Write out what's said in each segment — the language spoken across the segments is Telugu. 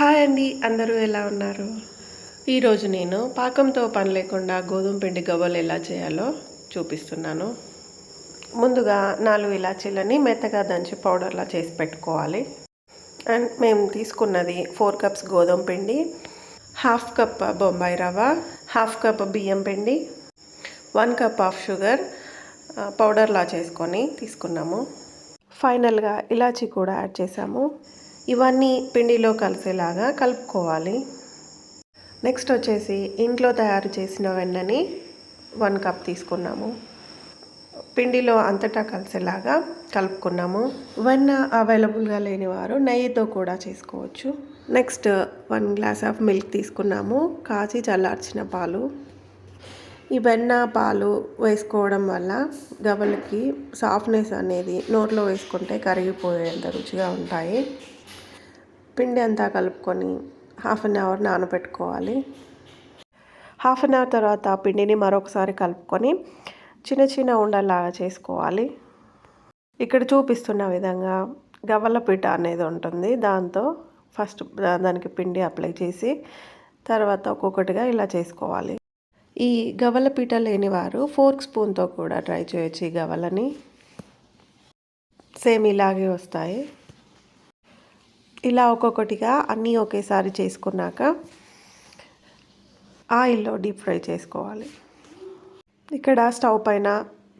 హాయ్ అండి అందరూ ఎలా ఉన్నారు? ఈరోజు నేను పాకంతో పని లేకుండా గోధుమ పిండి గవ్వలు ఎలా చేయాలో చూపిస్తున్నాను. ముందుగా నాలుగు ఇలాచీలని మెత్తగా దంచి పౌడర్లా చేసి పెట్టుకోవాలి. అండ్ మేము తీసుకున్నది ఫోర్ కప్స్ గోధుమ పిండి హాఫ్ కప్ బొంబాయి రవ్వ హాఫ్ కప్ బియ్యం పిండి వన్ కప్ ఆఫ్ షుగర్ పౌడర్లా చేసుకొని తీసుకున్నాము. ఫైనల్గా ఇలాచీ కూడా యాడ్ చేసాము ఇవన్నీ పిండిలో కలిసేలాగా కలుపుకోవాలి. నెక్స్ట్ వచ్చేసి ఇంట్లో తయారు చేసిన వెన్నని వన్ కప్ తీసుకున్నాము. పిండిలో అంతటా కలిసేలాగా కలుపుకున్నాము. వెన్న అవైలబుల్గా లేని వారు నెయ్యితో కూడా చేసుకోవచ్చు. Next one glass of milk తీసుకున్నాము. కాచి చల్లార్చిన పాలు. ఈ వెన్న పాలు వేసుకోవడం వల్ల గవ్వలకి సాఫ్ట్నెస్ అనేది నోట్లో వేసుకుంటే కరిగిపోయేంత రుచిగా ఉంటాయి. పిండి అంతా కలుపుకొని హాఫ్ అన్ అవర్ నానబెట్టుకోవాలి. హాఫ్ అన్ అవర్ తర్వాత ఆ పిండిని మరొకసారి కలుపుకొని చిన్న చిన్న ఉండలాగా చేసుకోవాలి. ఇక్కడ చూపిస్తున్న విధంగా గవ్వల పీట అనేది ఉంటుంది. దాంతో ఫస్ట్ దానికి పిండి అప్లై చేసి తర్వాత ఒక్కొక్కటిగా ఇలా చేసుకోవాలి. ఈ గవల పీట లేనివారు ఫోర్క్ స్పూన్తో కూడా ట్రై చేయొచ్చు ఈ గవలని సేమ్ ఇలాగే వస్తాయి. ఇలా ఒక్కొక్కటిగా అన్నీ ఒకేసారి చేసుకున్నాక ఆయిల్లో డీప్ ఫ్రై చేసుకోవాలి. ఇక్కడ స్టవ్ పైన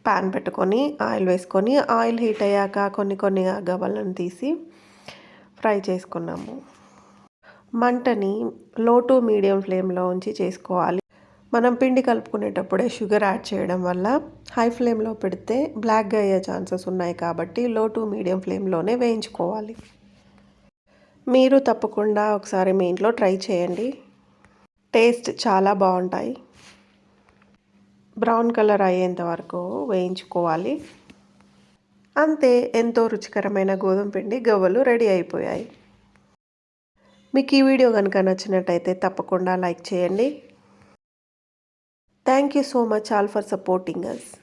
ప్యాన్ పెట్టుకొని ఆయిల్ వేసుకొని ఆయిల్ హీట్ అయ్యాక కొన్ని కొన్ని గవ్వలను తీసి ఫ్రై చేసుకున్నాము. మంటని లో టు మీడియం ఫ్లేమ్లో ఉంచి చేసుకోవాలి. మనం పిండి కలుపుకునేటప్పుడే షుగర్ యాడ్ చేయడం వల్ల హై ఫ్లేమ్లో పెడితే బ్లాక్గా అయ్యే ఛాన్సెస్ ఉన్నాయి కాబట్టి లో టు మీడియం ఫ్లేమ్లోనే వేయించుకోవాలి. మీరు తప్పకుండా ఒకసారి మీ ఇంట్లో ట్రై చేయండి. టేస్ట్ చాలా బాగుంటాయి. బ్రౌన్ కలర్ అయ్యేంత వరకు వేయించుకోవాలి. అంతే ఎంతో రుచికరమైన గోధుమ పిండి గవ్వలు రెడీ అయిపోయాయి. మీకు ఈ వీడియో కనుక నచ్చినట్టయితే తప్పకుండా లైక్ చేయండి. Thank you so much all for supporting us.